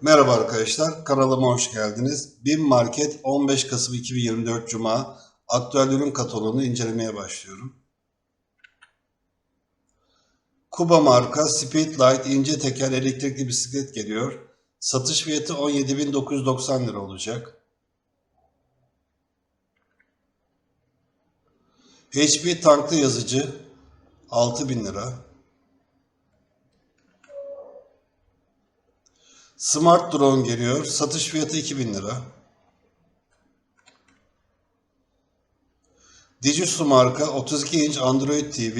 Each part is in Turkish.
Merhaba arkadaşlar, kanalıma hoş geldiniz. BİM Market 15 Kasım 2024 Cuma aktüel ürün kataloğunu incelemeye başlıyorum. Kuba marka Speedlight ince teker elektrikli bisiklet geliyor. Satış fiyatı 17.990 lira olacak. HP tanklı yazıcı 6000 lira. Smart Drone geliyor. Satış fiyatı 2000 lira. Digisu marka 32 inç Android TV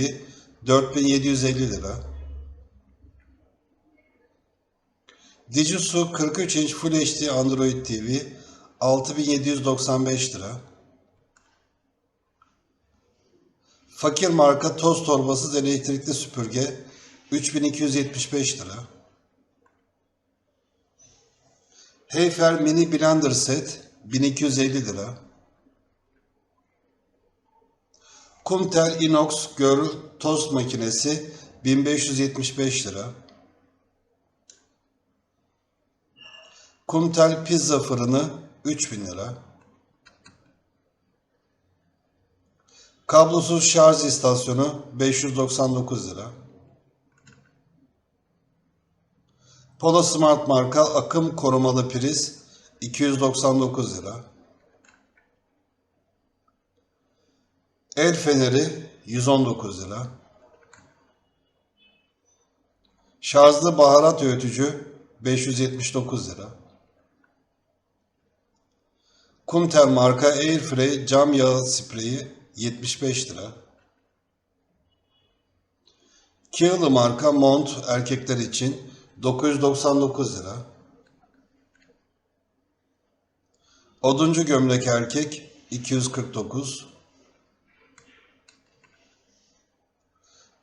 4750 lira. Digisu 43 inç Full HD Android TV 6795 lira. Fakir marka toz torbasız elektrikli süpürge 3275 lira. Heyfer Mini Blender Set 1250 lira. Kumtel Inox Girl Tost Makinesi 1575 lira. Kumtel Pizza Fırını 3000 lira. Kablosuz şarj istasyonu 599 lira. Polo Smart marka akım korumalı priz 299 lira. El feneri 119 lira. Şarjlı baharat öğütücü 579 lira. Kumtel marka Airfrey cam yağı spreyi 75 lira. Kiyılı marka mont erkekler için 999 lira. Oduncu gömlek erkek 249.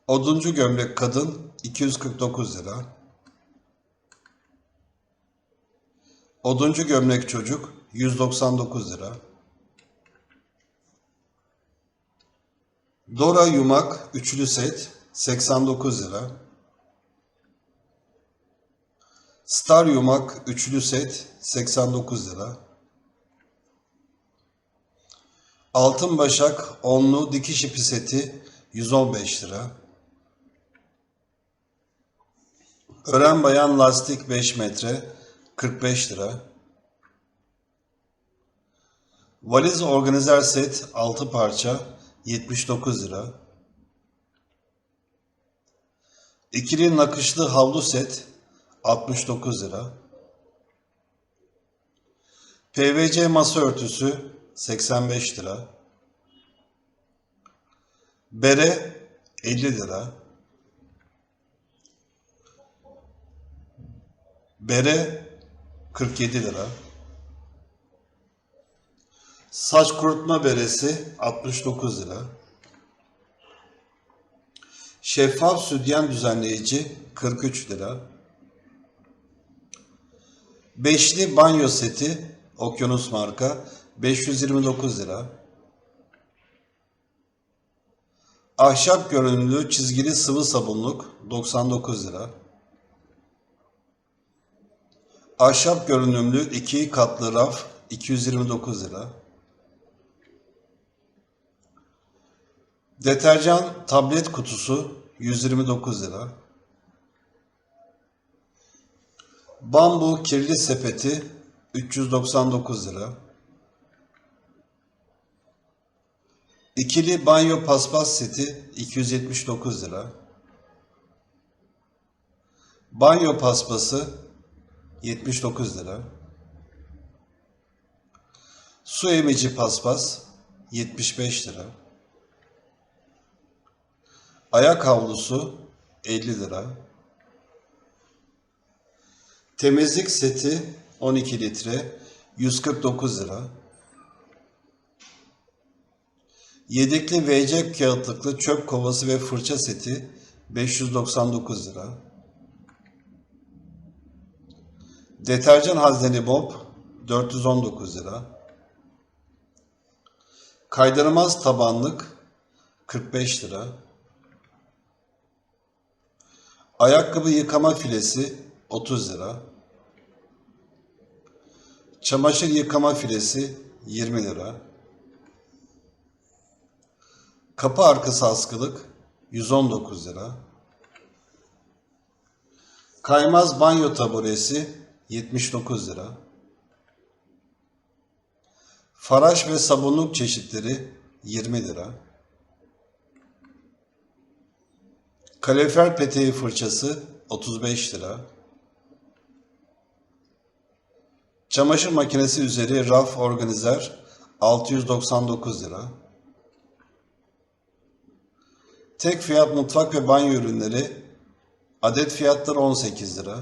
Oduncu gömlek kadın 249 lira. Oduncu gömlek çocuk 199 lira. Dora yumak üçlü set 89 lira. Star yumak üçlü set 89 lira. Altın başak onlu dikiş ipi seti 115 lira. Ören bayan lastik 5 metre 45 lira. Valiz organizer set 6 parça 79 lira. İkili nakışlı havlu set 69 lira. PVC masa örtüsü 85 lira. Bere 50 lira. Bere 47 lira. Saç kurutma beresi 69 lira. Şeffaf sütyen düzenleyici 43 lira. Beşli banyo seti Okyanus marka 529 lira. Ahşap görünümlü çizgili sıvı sabunluk 99 lira. Ahşap görünümlü iki katlı raf 229 lira. Deterjan tablet kutusu 129 lira. Bambu kirli sepeti 399 lira. İkili banyo paspas seti 279 lira. Banyo paspası 79 lira. Su emici paspas 75 lira. Ayak havlusu 50 lira. Temizlik seti 12 litre 149 lira. Yedekli VC kağıtlıklı çöp kovası ve fırça seti 599 lira. Deterjan hazneli bob 419 lira. Kaydırmaz tabanlık 45 lira. Ayakkabı yıkama filesi 30 lira. Çamaşır yıkama filesi 20 lira. Kapı arkası askılık 119 lira. Kaymaz banyo taburesi 79 lira. Faraş ve sabunluk çeşitleri 20 lira. Kalorifer peteği fırçası 35 lira. Çamaşır makinesi üzeri raf organizer 699 lira. Tek fiyat mutfak ve banyo ürünleri adet fiyatları 18 lira.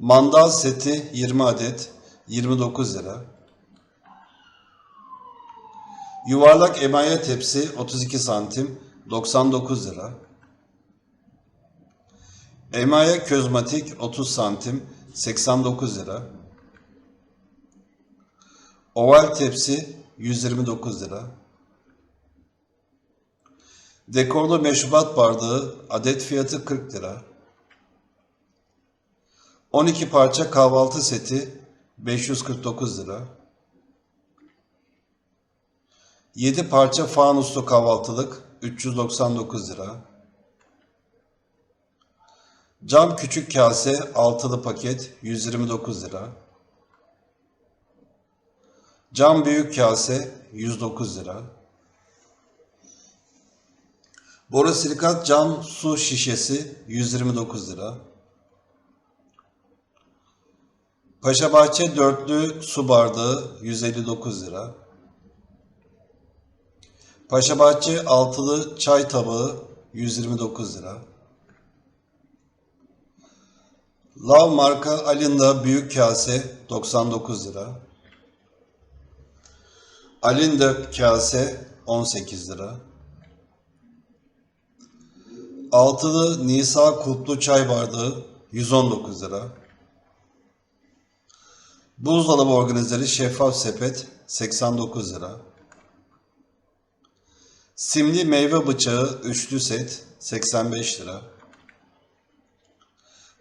Mandal seti 20 adet 29 lira. Yuvarlak emaye tepsi 32 santim 99 lira. Emaye közmatik 30 santim 89 lira. Oval tepsi 129 lira. Dekorlu meşrubat bardağı adet fiyatı 40 lira. 12 parça kahvaltı seti 549 lira. 7 parça fanuslu kahvaltılık 399 lira. Cam küçük kase altılı paket 129 lira. Cam büyük kase 109 lira. Borosilikat cam su şişesi 129 lira. Paşabahçe dörtlü su bardağı 159 lira. Paşabahçe altılı çay tabağı 129 lira. Lav marka Alinda büyük kase 99 lira. Alinda kase 18 lira. Altılı Nisa kulplu çay bardağı 119 lira. Buzdolabı organizeri şeffaf sepet 89 lira. Simli meyve bıçağı üçlü set 85 lira.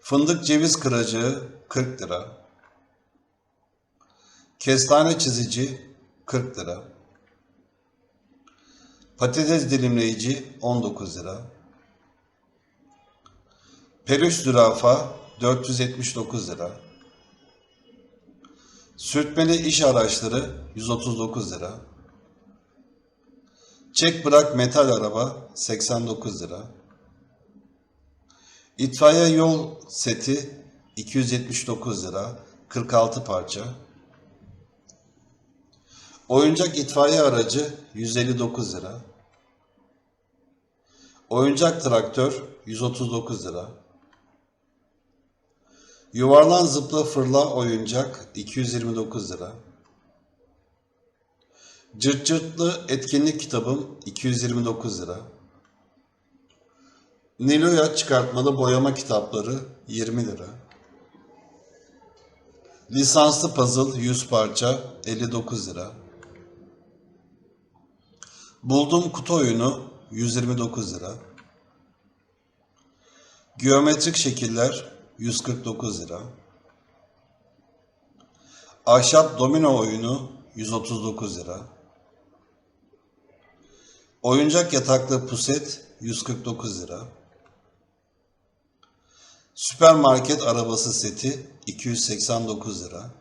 Fındık ceviz kıracağı 40 lira. Kestane çizici 40 lira. Patates dilimleyici 19 lira. Peluş zürafa 479 lira. Sürtmeli iş araçları 139 lira. Çek bırak metal araba 89 lira. İtfaiye yol seti 279 lira 46 parça. Oyuncak itfaiye aracı 159 lira. Oyuncak traktör 139 lira. Yuvarlan zıpla fırla oyuncak 229 lira. Cırt cırtlı etkinlik kitabım 229 lira. Niloya çıkartmalı boyama kitapları 20 lira. Lisanslı puzzle 100 parça 59 lira. Buldum kutu oyunu 129 lira. Geometrik şekiller 149 lira. Ahşap domino oyunu 139 lira. Oyuncak yataklı puset 149 lira. Süpermarket arabası seti 289 lira.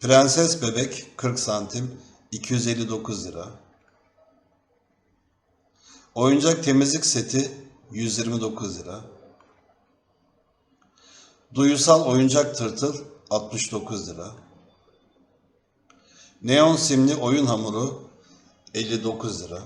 Prenses bebek 40 santim 259 lira. Oyuncak temizlik seti 129 lira. Duyusal oyuncak tırtıl 69 lira. Neon simli oyun hamuru 59 lira.